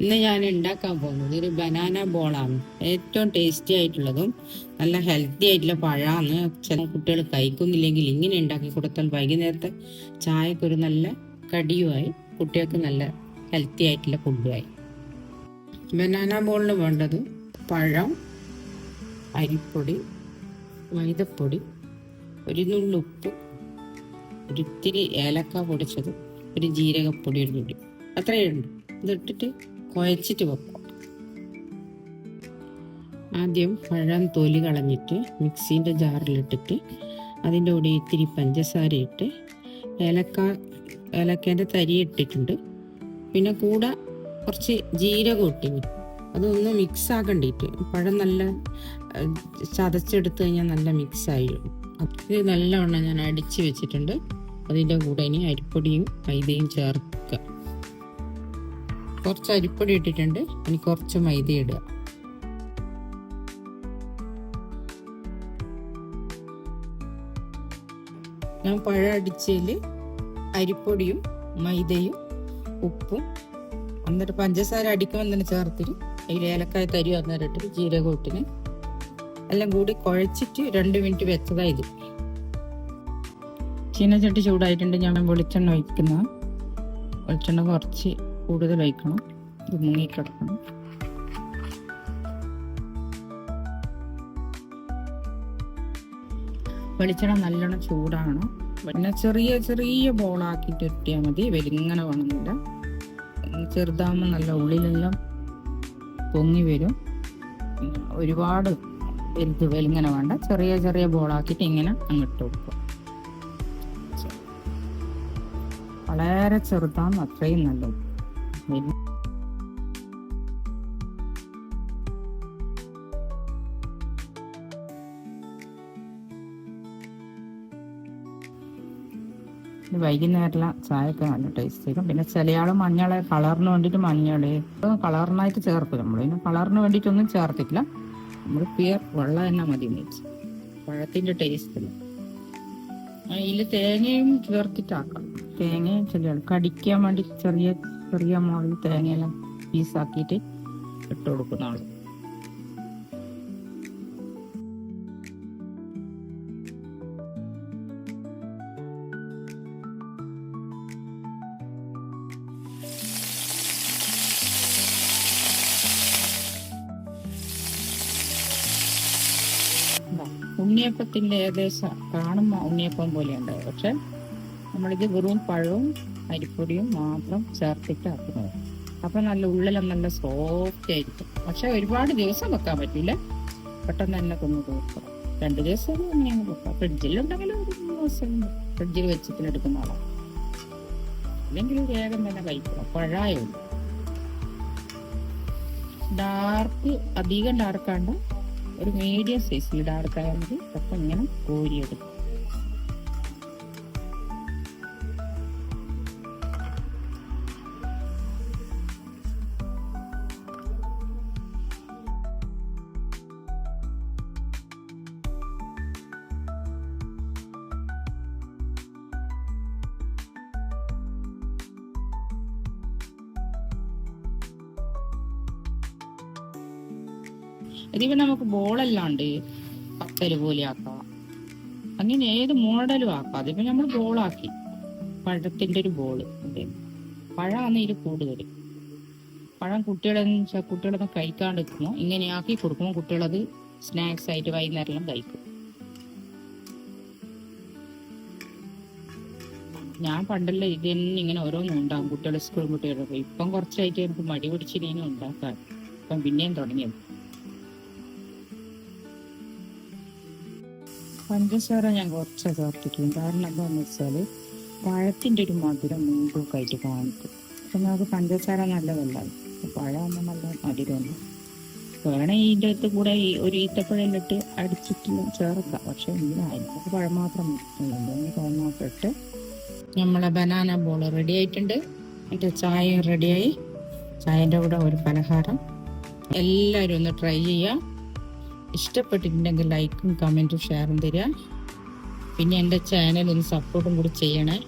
ഇന്ന് ഞാൻ ഉണ്ടാക്കാൻ പോകുന്നത് ഒരു ബനാന ബോളാണ് ഏറ്റവും ടേസ്റ്റി ആയിട്ടുള്ളതും നല്ല ഹെൽത്തി ആയിട്ടുള്ള പഴമാണ്. ചില കുട്ടികൾ കഴിക്കുന്നില്ലെങ്കിൽ ഇങ്ങനെ ഉണ്ടാക്കി കൊടുത്താൽ വൈകുന്നേരത്തെ ചായക്ക് ഒരു നല്ല കടിയുമായി കുട്ടികൾക്ക് നല്ല ഹെൽത്തി ആയിട്ടുള്ള ഫുഡുമായി ബനാന ബോളിന് വേണ്ടത് പഴം അരിപ്പൊടി മൈദപ്പൊടി ഒരു നുള്ളുപ്പ് ഒരിത്തിരി ഏലക്ക പൊടിച്ചത് ഒരു ജീരകപ്പൊടി ഒരു നുള്ളി അത്രയേ ഉള്ളൂ. ഇതിട്ടിട്ട് കുഴച്ചിട്ട് വെക്കും. ആദ്യം പഴം തൊലി കളഞ്ഞിട്ട് മിക്സീന്റെ ജാറിലിട്ടിട്ട് അതിന്റെ കൂടെ ഇത്തിരി പഞ്ചസാര ഇട്ട് ഏലക്ക ഏലക്കേന്റെ തരി ഇട്ടിട്ടുണ്ട്. പിന്നെ കൂടെ കുറച്ച് ജീരകം ഇട്ടി അതൊന്ന് മിക്സ് ആക്കണ്ടിട്ട്. പഴം നല്ല ചതച്ചെടുത്ത് കഴിഞ്ഞാൽ നല്ല മിക്സ് ആയി ഇത് നല്ലവണ്ണം ഞാൻ അടിച്ച് വെച്ചിട്ടുണ്ട്. അതിന്റെ കൂടെ ഇനി അരിപ്പൊടിയും മൈദയും ചേർക്കുക കുറച്ച് അരിപ്പൊടി ഇട്ടിട്ടുണ്ട്. ഇനി കുറച്ച് മൈദ ഇടുക. ഞാൻ പഴം അടിച്ചതിൽ അരിപ്പൊടിയും മൈദയും ഉപ്പും എന്നിട്ട് പഞ്ചസാര അടിക്കുമ്പോൾ തന്നെ ചേർത്തിട്ട് അതിൽ ഏലക്കായ തരി അന്നേരം ഇട്ടിട്ട് ജീരകം ഇട്ടിന്. എല്ലാം കൂടി കുഴച്ചിട്ട് രണ്ട് മിനിറ്റ് വെച്ചതാ ഇത്. ചീനച്ചട്ടി ചൂടായിട്ടുണ്ട്. ഞാൻ വെളിച്ചെണ്ണ ഒഴിക്കുന്ന. വെളിച്ചെണ്ണ കുറച്ച് കൂടുതൽ ഒഴിക്കണം ഇത് മുങ്ങിക്കിടക്കണം. വെളിച്ചെണ്ണ നല്ലോണം ചൂടാകണം പിന്നെ ചെറിയ ചെറിയ ബോളാക്കിയിട്ട് ഇട്ടിയാൽ മതി. വലിങ്ങനെ വേണമെന്നില്ല. ചെറുതാകുമ്പോൾ നല്ല ഉള്ളിലെല്ലാം പൊങ്ങി വരും. ഒരുപാട് വലുത് വലിങ്ങനെ വേണ്ട. ചെറിയ ചെറിയ ബോളാക്കിയിട്ട് ഇങ്ങനെ അങ്ങോട്ട് വെക്കുക വളരെ ചെറുതാണ്. അത്രയും നല്ലത്. ഇത് വൈകുന്നേരം ചായയൊക്കെ നല്ല ടേസ്റ്റ് ചെയ്യും പിന്നെ ചില ആൾ മഞ്ഞൾ കളറിന് വേണ്ടിയിട്ട് മഞ്ഞൾ കളറിനായിട്ട് ചേർക്കും നമ്മൾ പിന്നെ കളറിന് വേണ്ടിയിട്ടൊന്നും ചേർത്തിട്ടില്ല. നമ്മൾ പിയർ വെള്ളം തന്നെ മതി പഴത്തിന്റെ പഴത്തിന്റെ ടേസ്റ്റില്ല അതിൽ തേങ്ങയും ചേർത്തിട്ടാക്കാം. തേങ്ങയും ചെറിയ കടിക്കാൻ വേണ്ടി ചെറിയ ചെറിയ മുകളിൽ തേങ്ങയെല്ലാം പീസാക്കിയിട്ട് ഇട്ട് ഉണ്ണിയപ്പത്തിന്റെ ഏകദേശം കാണുമ്പോൾ ഉണ്ണിയപ്പം പോലെ ഉണ്ടാവും പക്ഷെ നമ്മളിത് വെറും പഴവും അരിപ്പൊടിയും മാത്രം ചേർത്തിട്ട് ആക്കുന്നത്. അപ്പൊ നല്ല ഉള്ളിലും നല്ല സോഫ്റ്റ് ആയിരിക്കും. പക്ഷെ ഒരുപാട് ദിവസം വെക്കാൻ പറ്റില്ല. പെട്ടെന്ന് തന്നെ കൊന്നു തീർക്കാം. രണ്ട് ദിവസം ഇങ്ങനെ വെക്കാം. ഫ്രിഡ്ജിൽ ഉണ്ടെങ്കിലും ഒരു ദിവസം ഫ്രിഡ്ജിൽ വെച്ചിട്ട് എടുക്കുന്ന ആളാണ് അല്ലെങ്കിൽ വേഗം തന്നെ കഴിക്കണം. പഴായുള്ളൂ ഡാർക്ക് അധികം ഡാർക്കാണ്ട്. ഒരു മീഡിയം സൈസിൽ ഡാർക്ക് ആയാൽ മതി അപ്പം ഇങ്ങനെ കോരിയെടുക്കും. ഇതിപ്പോ നമുക്ക് ബോളല്ലാണ്ട് പത്തൽ പോലെ ആക്കാം. അങ്ങനെ ഏത് മോഡലും ആക്കാം. അതിപ്പോ നമ്മൾ ബോളാക്കി. പഴത്തിന്റെ ഒരു ബോൾ. പഴമാണ് ഇതിൽ കൂടുതൽ പഴം കുട്ടികളെ കുട്ടികളൊന്നും നിൽക്കുമ്പോൾ ഇങ്ങനെ ആക്കി കൊടുക്കുമ്പോൾ കുട്ടികളത് സ്നാക്സ് ആയിട്ട് വൈകുന്നേരം കഴിക്കും. ഞാൻ പണ്ടല്ല ഇത് തന്നെ ഇങ്ങനെ ഓരോന്നും ഉണ്ടാകും കുട്ടികളുടെ സ്കൂൾ കുട്ടികളൊക്കെ ഇപ്പം കുറച്ചായിട്ട് എനിക്ക് മടി പിടിച്ചിങ്ങനെ ഉണ്ടാക്കാൻ ഇപ്പം പിന്നെയും തുടങ്ങിയത്. പഞ്ചസാര ഞാൻ കുറച്ച് ചേർത്തിട്ടുണ്ട്. കാരണം എന്താണെന്ന് വെച്ചാൽ പഴത്തിന്റെ ഒരു മധുരം മുൻകൂക്കായിട്ട് കാണിക്കും. അപ്പം നമുക്ക് പഞ്ചസാര നല്ലതല്ല. പഴമൊന്നും നല്ല മധുരമല്ല വേണേ ഇതിന്റെ അകത്ത് കൂടെ ഈ ഒരു ഈത്തപ്പഴം ഇട്ട് അടിച്ചിട്ട് ചേർക്കാം. പക്ഷേ ഇല്ല എനിക്ക് പഴം മാത്രം മതി പഴം മാത്രം ഇട്ട് നമ്മളെ ബനാന ബോൾ റെഡി ആയിട്ടുണ്ട്. എന്റെ ചായയും റെഡിയായി ചായന്റെ കൂടെ ഒരു പലഹാരം. എല്ലാവരും ഒന്ന് ട്രൈ ചെയ്യാം. ഇഷ്ടപ്പെട്ടിട്ടുണ്ടെങ്കിൽ ലൈക്കും കമന്റും ഷെയറും തരിക. പിന്നെ എന്റെ ചാനൽ ഒന്ന് സപ്പോർട്ടും കൂടി ചെയ്യണേ.